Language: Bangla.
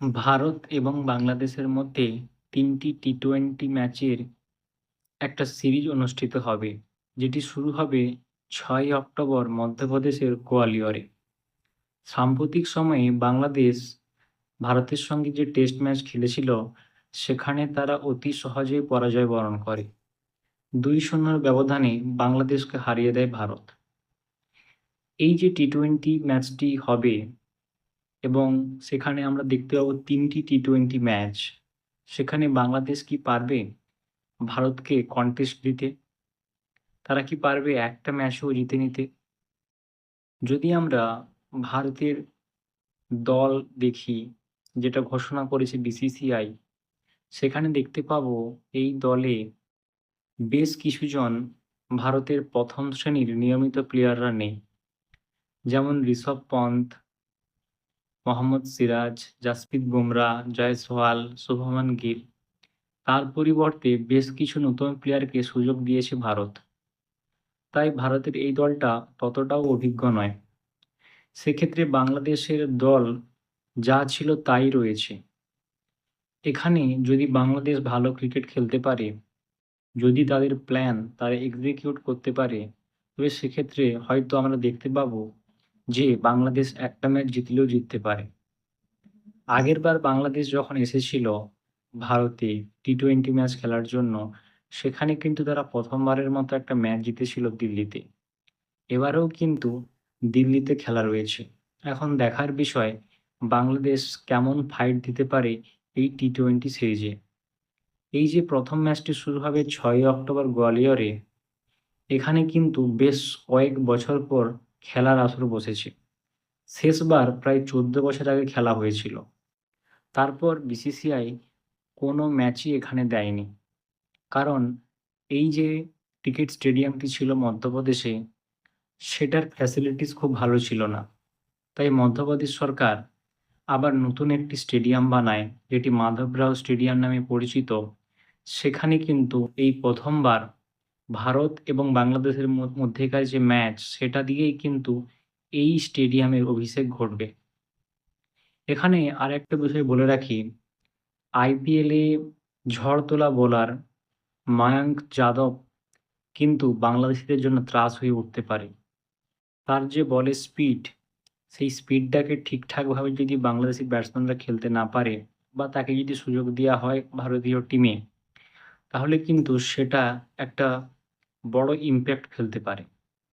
ভারত এবং বাংলাদেশের মধ্যে তিনটি টি টি-টোয়েন্টি ম্যাচের একটা সিরিজ অনুষ্ঠিত হবে, যেটি শুরু হবে ছয় অক্টোবর মধ্যপ্রদেশের গোয়ালিয়রে। সাম্প্রতিক সময়ে বাংলাদেশ ভারতের সঙ্গে যে টেস্ট ম্যাচ খেলেছিল, সেখানে তারা অতি সহজেই পরাজয় বরণ করে। ২-০ র ব্যবধানে বাংলাদেশকে হারিয়ে দেয় ভারত। এই যে টি-টোয়েন্টি ম্যাচটি হবে এবং সেখানে আমরা দেখতে পাবো তিনটি টি টি-টোয়েন্টি ম্যাচ। সেখানে বাংলাদেশ কি পারবে ভারতকে কন্টেস্ট দিতে? তারা কি পারবে একটা ম্যাচও জিতে নিতে? যদি আমরা ভারতের দল দেখি, যেটা ঘোষণা করেছে বিসিসিআই, সেখানে দেখতে পাবো এই দলে বেশ কিছুজন ভারতের প্রথম শ্রেণির নিয়মিত প্লেয়াররা নেই। যেমন ঋষভ পন্থ, মোহাম্মদ সিরাজ, জাসপ্রীত বুমরাহ, জয়সওয়াল, শুভমান গিল। তার পরিবর্তে বেশ কিছু নতুন প্লেয়ারকে সুযোগ দিয়েছে ভারত। তাই ভারতের এই দলটা ততটাও অভিজ্ঞ নয়। সেক্ষেত্রে বাংলাদেশের দল যা ছিল তাই রয়েছে। এখানে যদি বাংলাদেশ ভালো ক্রিকেট খেলতে পারে, যদি তাদের প্ল্যান তারা এক্সিকিউট করতে পারে, তবে সেক্ষেত্রে হয়তো আমরা দেখতে পাবো যে বাংলাদেশ একটা ম্যাচ জিতলেও জিততে পারে। আগেরবার বাংলাদেশ যখন এসেছিল ভারতে টি-টোয়েন্টি ম্যাচ খেলার জন্য, সেখানে কিন্তু তারা প্রথমবারের মতো একটা ম্যাচ জিতেছিল দিল্লিতে। এবারেও কিন্তু দিল্লিতে খেলা রয়েছে। এখন দেখার বিষয় বাংলাদেশ কেমন ফাইট দিতে পারে এই টি-টোয়েন্টি সিরিজে। এই যে প্রথম ম্যাচটি শুরু হবে ৬ই অক্টোবর গোয়ালিয়রে, এখানে কিন্তু বেশ কয়েক বছর পর খেলার আসর বসেছে। শেষবার প্রায় ১৪ বছর আগে খেলা হয়েছিল। তারপর বিসিসিআই কোনো ম্যাচই এখানে দেয়নি। কারণ এই যে ক্রিকেট স্টেডিয়ামটি ছিল মধ্যপ্রদেশে, সেটার ফ্যাসিলিটিস খুব ভালো ছিল না। তাই মধ্যপ্রদেশ সরকার আবার নতুন একটি স্টেডিয়াম বানায়, যেটি মাধবরাও স্টেডিয়াম নামে পরিচিত। সেখানে কিন্তু এই প্রথমবার ভারত এবং বাংলাদেশের মধ্যেকার যে ম্যাচ, সেটা দিয়েই কিন্তু এই স্টেডিয়ামের অভিষেক ঘটবে। এখানে আর একটা বিষয় বলে রাখি, আইপিএলে ঝড় তোলা বোলার মায়াঙ্ক যাদব কিন্তু বাংলাদেশিদের জন্য ত্রাস হয়ে উঠতে পারে। তার যে বলের স্পিড, সেই স্পিডটাকে ঠিকঠাকভাবে যদি বাংলাদেশি ব্যাটসম্যানরা খেলতে না পারে বা তাকে যদি সুযোগ দেওয়া হয় ভারতীয় টিমে, তাহলে কিন্তু সেটা একটা বড় ইমপ্যাক্ট ফেলতে পারে।